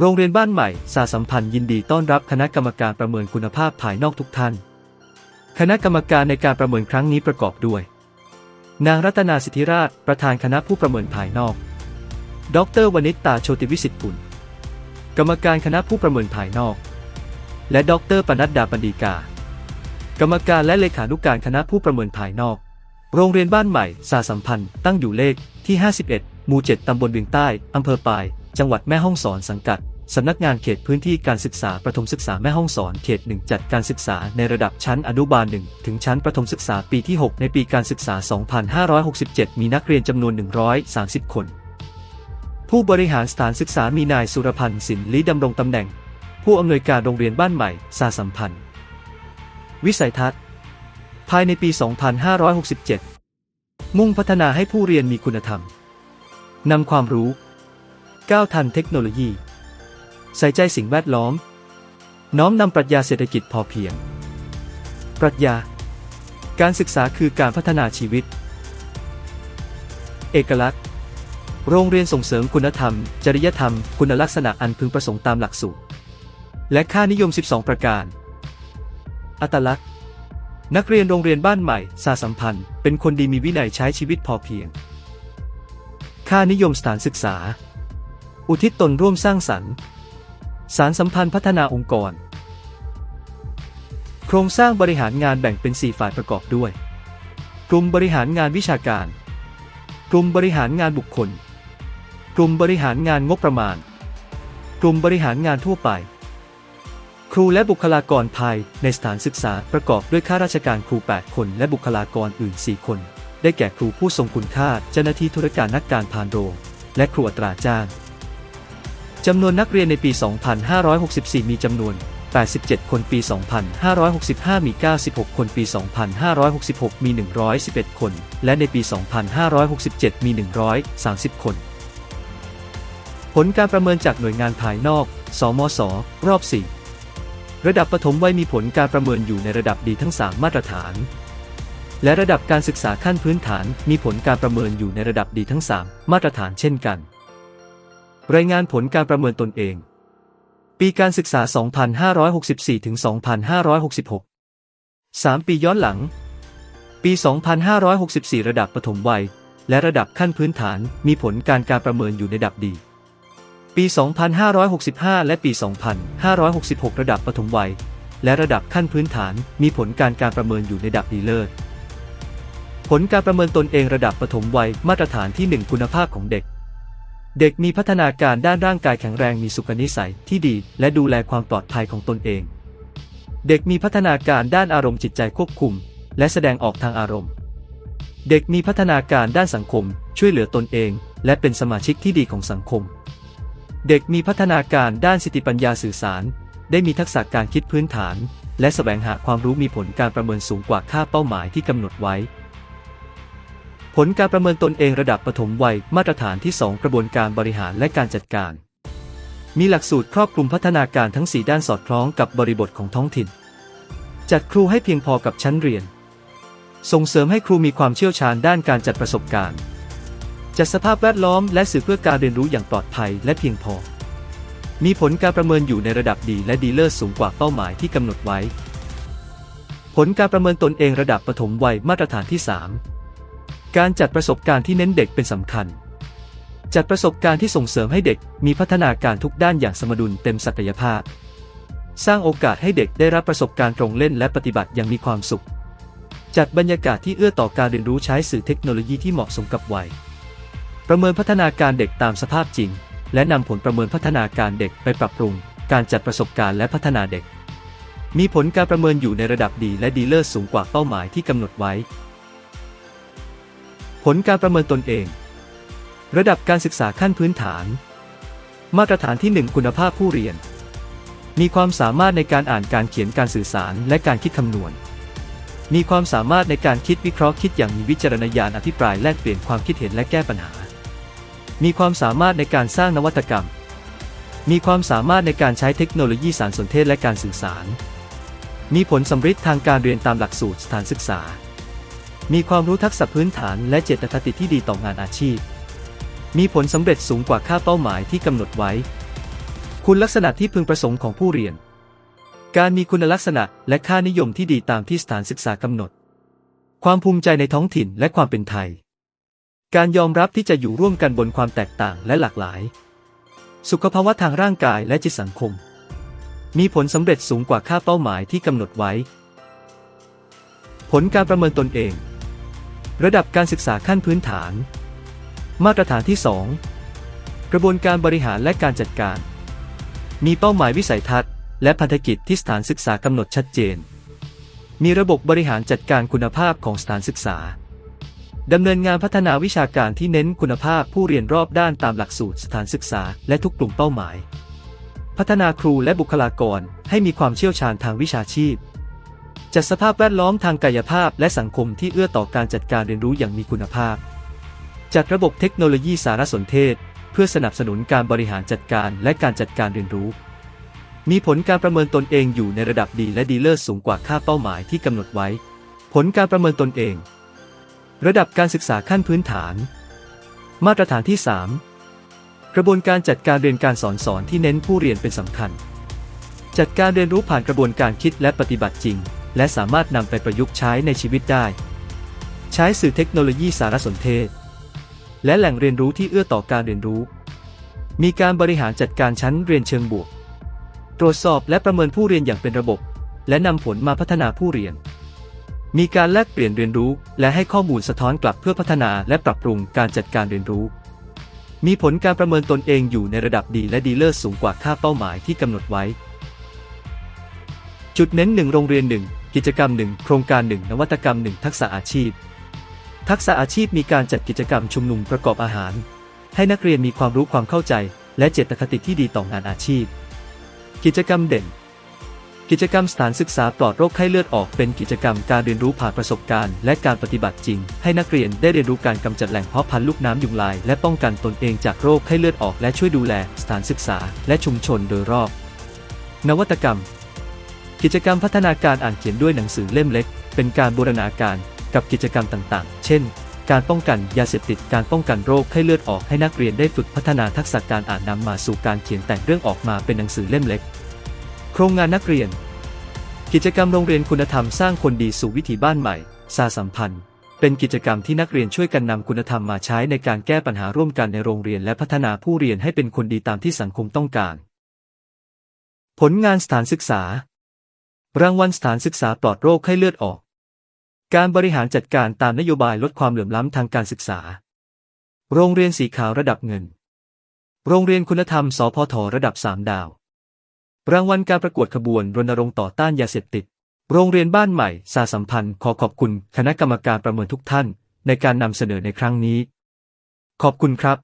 โรงเรียนบ้านใหม่สาสัมพันธ์ยินดีต้อนรับคณะกรรมการประเมินคุณภาพภายนอกทุกท่าน คณะกรรมการในการประเมินครั้งนี้ประกอบด้วย นางรัตนาสิทธิราช ประธานคณะผู้ประเมินภายนอก ดรวณิตตาโชติวิสิทธิ์กุลกรรมการคณะผู้ประเมินภายนอก และดรปนัดดาปันดีกา กรรมการและเลขานุการคณะผู้ประเมินภายนอก โรงเรียนบ้านใหม่สาสัมพันธ์ตั้งอยู่เลขที่ 51 หมู่ 7 ตำบลเวียงใต้ อำเภอปาย จังหวัดแม่ฮ่องสอนสังกัดสำนักงานเขตพื้นที่การศึกษาประถมศึกษาแม่ฮ่องสอนเขต 1 จัดการศึกษาในระดับชั้นอนุบาล 1 ถึงชั้นประถมศึกษาปีที่ 6 ในปีการศึกษา 2567 มีนักเรียนจำนวน 130 คน ผู้บริหารสถานศึกษามีนายสุรพันธ์สินลิดำรงตำแหน่ง ผู้อำนวยการโรงเรียนบ้านใหม่ สาสัมพันธ์ วิสัยทัศน์ ภายในปี 2567 มุ่งพัฒนาให้ผู้เรียนมีคุณธรรมนำความรู้ ก้าวทันเทคโนโลยี ใส่ใจสิ่งแวดล้อม น้อมนำปรัชญาเศรษฐกิจพอเพียง ปรัชญา การศึกษาคือการพัฒนาชีวิต เอกลักษณ์ โรงเรียนส่งเสริมคุณธรรม จริยธรรม คุณลักษณะอันพึงประสงค์ตามหลักสูตร และค่านิยม 12 ประการ อัตลักษณ์ นักเรียนโรงเรียนบ้านใหม่ สาสัมพันธ์ เป็นคนดีมีวินัยใช้ชีวิตพอเพียง ค่านิยมสถานศึกษา อุทิศตนร่วมสร้างสรรค์ สารสัมพันธ์พัฒนาองค์กร โครงสร้างบริหารงานแบ่งเป็น 4 ฝ่ายประกอบด้วย กลุ่มบริหารงานวิชาการ กลุ่มบริหารงานบุคคล กลุ่มบริหารงานงบประมาณ กลุ่มบริหารงานทั่วไป ครูและบุคลากรภายในสถานศึกษาประกอบด้วยข้าราชการครู 8 คน และบุคลากรอื่น 4 คน ได้แก่ครูผู้ทรงคุณค่า เจ้าหน้าที่ธุรการนักการพานโรงและครูอัตราจ้าง จำนวนนักเรียนในปี 2564 มีจำนวน 87 คนปี 2565 มี 96 คนปี 2566 มี 111 คน และในปี 2567 มี 130 คน ผลการประเมินจากหน่วยงานภายนอก สมส รอบ 4 ระดับประถมวัยมีผลการประเมินอยู่ในระดับดีทั้ง 3 มาตรฐาน และระดับการศึกษาขั้นพื้นฐานมีผลการประเมินอยู่ในระดับดีทั้ง 3 มาตรฐานเช่นกัน รายงานผลการประเมินตนเอง ปีการศึกษา 2564ถึง2566 3 ปีย้อนหลัง ปี 2564 ระดับประถมวัย และระดับขั้นพื้นฐานมีผลการการประเมินอยู่ในระดับดี ปี 2565 และปี 2566 ระดับประถมวัย และระดับขั้นพื้นฐานมีผลการการประเมินอยู่ในระดับดีเลิศผลการประเมินตนเองระดับประถมวัยมาตรฐานที่ 1 คุณภาพของเด็ก เด็กมีพัฒนาการด้านร่างกายแข็งแรงมีสุขนิสัยที่ดี และดูแลความปลอดภัยของตนเอง เด็กมีพัฒนาการด้านอารมณ์จิตใจควบคุม และแสดงออกทางอารมณ์ เด็กมีพัฒนาการด้านสังคม ช่วยเหลือตนเอง และเป็นสมาชิกที่ดีของสังคม เด็กมีพัฒนาการด้านสติปัญญาสื่อสาร ได้มีทักษะการคิดพื้นฐาน และแสวงหาความรู้มีผลการประเมินสูงกว่าค่าเป้าหมายที่กำหนดไว้ ผลการประเมินตนเองระดับปฐมวัยมาตรฐานที่ 2 กระบวนการบริหารและการจัดการ มีหลักสูตรครอบคลุมพัฒนาการทั้ง 4 ด้านสอดคล้องกับบริบทของท้องถิ่น จัดครูให้เพียงพอกับชั้นเรียน ส่งเสริมให้ครูมีความเชี่ยวชาญด้านการจัดประสบการณ์ จัดสภาพแวดล้อมและสื่อเพื่อการเรียนรู้อย่างปลอดภัยและเพียงพอ มีผลการประเมินอยู่ในระดับดีและดีเลิศสูงกว่าเป้าหมายที่กำหนดไว้ ผลการประเมินตนเองระดับปฐมวัยมาตรฐานที่ 3 การจัดประสบการณ์ที่เน้นเด็กเป็นสำคัญ จัดประสบการณ์ที่ส่งเสริมให้เด็กมีพัฒนาการทุกด้านอย่างสมดุลเต็มศักยภาพ สร้างโอกาสให้เด็กได้รับประสบการณ์ตรงเล่นและปฏิบัติอย่างมีความสุข จัดบรรยากาศที่เอื้อต่อการเรียนรู้ใช้สื่อเทคโนโลยีที่เหมาะสมกับวัย ประเมินพัฒนาการเด็กตามสภาพจริง และนำผลประเมินพัฒนาการเด็กไปปรับปรุง การจัดประสบการณ์และพัฒนาเด็ก มีผลการประเมินอยู่ในระดับดีและดีเลิศสูงกว่าเป้าหมายที่กำหนดไว้ ผลการประเมินตนเอง ระดับการศึกษาขั้นพื้นฐาน มาตรฐานที่ 1 คุณภาพผู้เรียน มีความสามารถในการอ่านการเขียนการสื่อสารและการคิดคำนวณ มีความสามารถในการคิดวิเคราะห์คิดอย่างมีวิจารณญาณอภิปรายแลกเปลี่ยนความคิดเห็นและแก้ปัญหา มีความสามารถในการสร้างนวัตกรรม มีความสามารถในการใช้เทคโนโลยีสารสนเทศและการสื่อสาร มีผลสำฤทธิ์ทางการเรียนตามหลักสูตรสถานศึกษา มีความรู้ทักษะพื้นฐานและเจตคติที่ดีต่องานอาชีพ มีผลสำเร็จสูงกว่าค่าเป้าหมายที่กำหนดไว้ คุณลักษณะที่พึงประสงค์ของผู้เรียน การมีคุณลักษณะและค่านิยมที่ดีตามที่สถานศึกษากำหนด ความภูมิใจในท้องถิ่นและความเป็นไทย การยอมรับที่จะอยู่ร่วมกันบนความแตกต่างและหลากหลาย สุขภาวะทางร่างกายและจิตสังคม มีผลสำเร็จสูงกว่าค่าเป้าหมายที่กำหนดไว้ ผลการประเมินตนเอง ระดับการศึกษาขั้นพื้นฐาน มาตรฐานที่ 2 กระบวนการบริหารและการจัดการ มีเป้าหมายวิสัยทัศน์ และพันธกิจที่สถานศึกษากำหนดชัดเจน มีระบบบริหารจัดการคุณภาพของสถานศึกษาดำเนินงานพัฒนาวิชาการที่เน้นคุณภาพผู้เรียนรอบด้านตามหลักสูตรสถานศึกษาและทุกกลุ่มเป้าหมาย พัฒนาครูและบุคลากรให้มีความเชี่ยวชาญทางวิชาชีพ จัดสภาพแวดล้อมทางกายภาพและสังคมที่เอื้อต่อการจัดการเรียนรู้อย่างมีคุณภาพ จัดระบบเทคโนโลยีสารสนเทศ เพื่อสนับสนุนการบริหารจัดการและการจัดการเรียนรู้ มีผลการประเมินตนเองอยู่ในระดับดีและดีเลิศสูงกว่าค่าเป้าหมายที่กำหนดไว้ ผลการประเมินตนเอง ระดับการศึกษาขั้นพื้นฐาน มาตรฐานที่ 3 กระบวนการจัดการเรียนการสอนสอนที่เน้นผู้เรียนเป็นสำคัญ จัดการเรียนรู้ผ่านกระบวนการคิดและปฏิบัติจริง และสามารถนำไปประยุกต์ใช้ในชีวิตได้ ใช้สื่อเทคโนโลยีสารสนเทศ และแหล่งเรียนรู้ที่เอื้อต่อการเรียนรู้ มีการบริหารจัดการชั้นเรียนเชิงบวก ตรวจสอบและประเมินผู้เรียนอย่างเป็นระบบ และนำผลมาพัฒนาผู้เรียน มีการแลกเปลี่ยนเรียนรู้ และให้ข้อมูลสะท้อนกลับเพื่อพัฒนาและปรับปรุงการจัดการเรียนรู้ มีผลการประเมินตนเองอยู่ในระดับดีและดีเลิศสูงกว่าค่าเป้าหมายที่กำหนดไว้ จุดเน้นหนึ่งโรงเรียนหนึ่ง กิจกรรมหนึ่งโครงการหนึ่งนวัตกรรมหนึ่งทักษะอาชีพ ทักษะอาชีพมีการจัดกิจกรรมชุมนุมประกอบอาหาร ให้นักเรียนมีความรู้ความเข้าใจ และเจตคติที่ดีต่องานอาชีพ กิจกรรมเด่น กิจกรรมสถานศึกษาปลอดโรคไข้เลือดออกเป็นกิจกรรมการเรียนรู้ผ่านประสบการณ์ และการปฏิบัติจริง ให้นักเรียนได้เรียนรู้การกำจัดแหล่งเพาะพันธุ์ลูกน้ำยุงลาย และป้องกันตนเองจากโรคไข้เลือดออก และช่วยดูแลสถานศึกษา และชุมชนโดยรอบ นวัตกรรม กิจกรรมพัฒนาการอ่านเขียนด้วยหนังสือเล่มเล็ก เป็นการบูรณาการกับกิจกรรมต่างๆ เช่น การป้องกันยาเสพติด การป้องกันโรคไข้เลือดออกให้นักเรียนได้ฝึกพัฒนาทักษะการอ่านนำมาสู่การเขียนแต่งเรื่องออกมาเป็นหนังสือเล่มเล็ก โครงงานนักเรียน กิจกรรมโรงเรียนคุณธรรมสร้างคนดีสู่วิถีบ้านใหม่ สาสัมพันธ์ เป็นกิจกรรมที่นักเรียนช่วยกันนำคุณธรรมมาใช้ในการแก้ปัญหาร่วมกันในโรงเรียนและพัฒนาผู้เรียนให้เป็นคนดีตามที่สังคมต้องการ ผลงานสถานศึกษา รางวัลสถานศึกษาปลอดโรคไข้เลือดออก การบริหารจัดการตามนโยบายลดความเหลื่อมล้ำทางการศึกษา โรงเรียนสีขาวระดับเงิน โรงเรียนคุณธรรม สพทระดับ 3 ดาว รางวัลการประกวดขบวนรณรงค์ต่อต้านยาเสพติด โรงเรียนบ้านใหม่ สาสัมพันธ์ ขอขอบคุณคณะกรรมการประเมินทุกท่าน ในการนำเสนอในครั้งนี้ ขอบคุณครับ